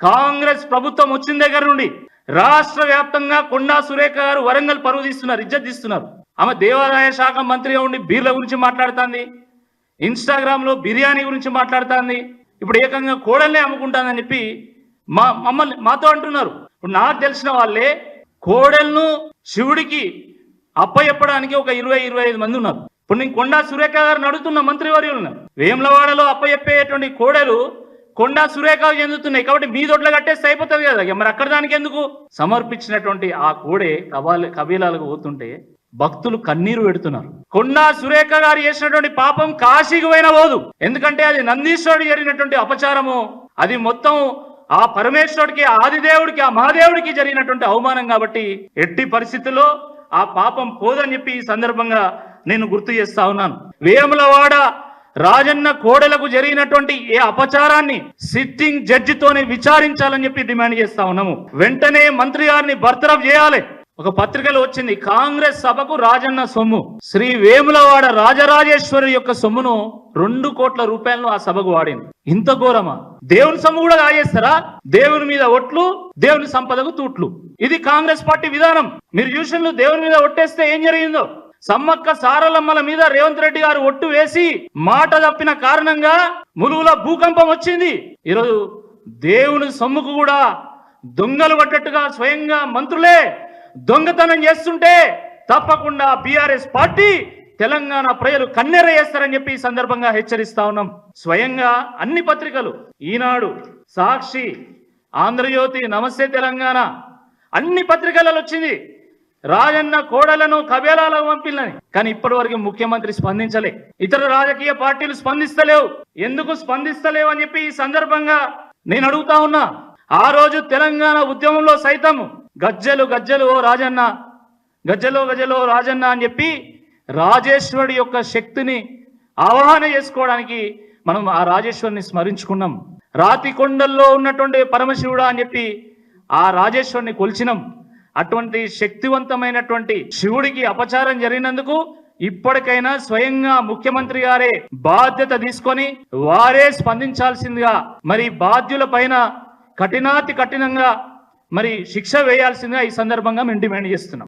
కాంగ్రెస్ ప్రభుత్వం వచ్చిన దగ్గర నుండి రాష్ట్ర వ్యాప్తంగా కొండా సురేఖ గారు వరంగల్ పరువు తీస్తున్నారు ఇజ్జత్ తీస్తున్నారు. ఆమె దేవాదాయ శాఖ మంత్రిగా ఉండి బీర్ల గురించి మాట్లాడుతుంది. ఇన్స్టాగ్రామ్లో బిర్యానీ గురించి మాట్లాడుతుంది. ఇప్పుడు ఏకంగా కోడల్నే అమ్ముకుంటానని చెప్పి మా మమ్మల్ని మాతో అంటున్నారు. ఇప్పుడు నాకు తెలిసిన వాళ్ళే కోడెలను శివుడికి అప్పయెప్పడానికి ఒక ఇరవై ఇరవై ఐదు మంది ఉన్నారు. ఇప్పుడు నేను కొండా సురేఖ గారిని అడుగుతున్న మంత్రివర్యులను వేములవాడలో అప్పయెప్పేటువంటి కోడెలు కొండా సురేఖ చెందుతున్నాయి కాబట్టి మీ దొడ్లో కట్టేస్తే అయిపోతుంది కదా. మరి అక్కడ దానికి ఎందుకు? సమర్పించినటువంటి ఆ కోడే కబాలి కబీలాలకు పోతుంటే భక్తులు కన్నీరు పెడుతున్నారు. కొండా సురేఖ గారు చేసినటువంటి పాపం కాశీకి పోయిన పోదు. ఎందుకంటే అది నందీశ్వరుడు జరిగినటువంటి అపచారము. అది మొత్తం ఆ పరమేశ్వరుడికి ఆదిదేవుడికి ఆ మహాదేవుడికి జరిగినటువంటి అవమానం కాబట్టి ఎట్టి పరిస్థితుల్లో ఆ పాపం పోదని చెప్పి ఈ సందర్భంగా నేను గుర్తు చేస్తా ఉన్నాను. వేములవాడ రాజన్న కోడలకు జరిగినటువంటి ఏ అపచారాన్ని సిట్టింగ్ జడ్జితోనే విచారించాలని చెప్పి డిమాండ్ చేస్తా ఉన్నాము. వెంటనే మంత్రి గారిని బర్తరఫ్ చేయాలి. ఒక పత్రికలో వచ్చింది కాంగ్రెస్ సభకు రాజన్న సొమ్ము. శ్రీ వేములవాడ రాజరాజేశ్వరి యొక్క సొమ్మును రెండు కోట్ల రూపాయలను ఆ సభకు వాడింది. ఇంత ఘోరమా? దేవుని సొమ్ము కూడా కాజేస్తారా? దేవుని మీద ఒట్లు దేవుని సంపదకు తూట్లు. ఇది కాంగ్రెస్ పార్టీ విధానం. మీరు చూసిన దేవుని మీద ఒట్టేస్తే ఏం జరిగిందో? సమ్మక్క సారలమ్మల మీద రేవంత్ రెడ్డి గారు ఒట్టు వేసి మాట తప్పిన కారణంగా ములుగుల భూకంపం వచ్చింది. ఈరోజు దేవుని సొమ్ముకు కూడా దొంగలు పడ్డట్టుగా స్వయంగా మంత్రులే దొంగతనం చేస్తుంటే తప్పకుండా బీఆర్ఎస్ పార్టీ తెలంగాణ ప్రజలు కన్నెర చేస్తారని చెప్పి ఈ సందర్భంగా హెచ్చరిస్తా ఉన్నాం. స్వయంగా అన్ని పత్రికలు ఈనాడు సాక్షి ఆంధ్రజ్యోతి నమస్తే తెలంగాణ అన్ని పత్రికలలో వచ్చింది. రాజన్న కోడలను కబేలాలకు పంపిల్లని. కానీ ఇప్పటివరకు ముఖ్యమంత్రి స్పందించలే. ఇతర రాజకీయ పార్టీలు స్పందిస్తలేవు. ఎందుకు స్పందిస్తలేవు అని చెప్పి ఈ సందర్భంగా నేను అడుగుతా ఉన్నా. ఆ రోజు తెలంగాణ ఉద్యమంలో సైతం గజ్జలు గజ్జలు ఓ రాజన్న గజ్జలో గజ్జలో రాజన్న అని చెప్పి రాజేశ్వరుడి యొక్క శక్తిని ఆవాహన చేసుకోవడానికి మనం ఆ రాజేశ్వరిని స్మరించుకున్నాం. రాతి కొండల్లో ఉన్నటువంటి పరమశివుడా అని చెప్పి ఆ రాజేశ్వరిని కొలిచినాం. అటువంటి శక్తివంతమైనటువంటి శివుడికి అపచారం జరిగినందుకు ఇప్పటికైనా స్వయంగా ముఖ్యమంత్రి గారే బాధ్యత తీసుకొని వారే స్పందించాల్సిందిగా మరి బాధ్యుల పైన కఠినాతి కఠినంగా మరి శిక్ష వేయాల్సిందిగా ఈ సందర్భంగా మేము డిమాండ్ చేస్తున్నాం.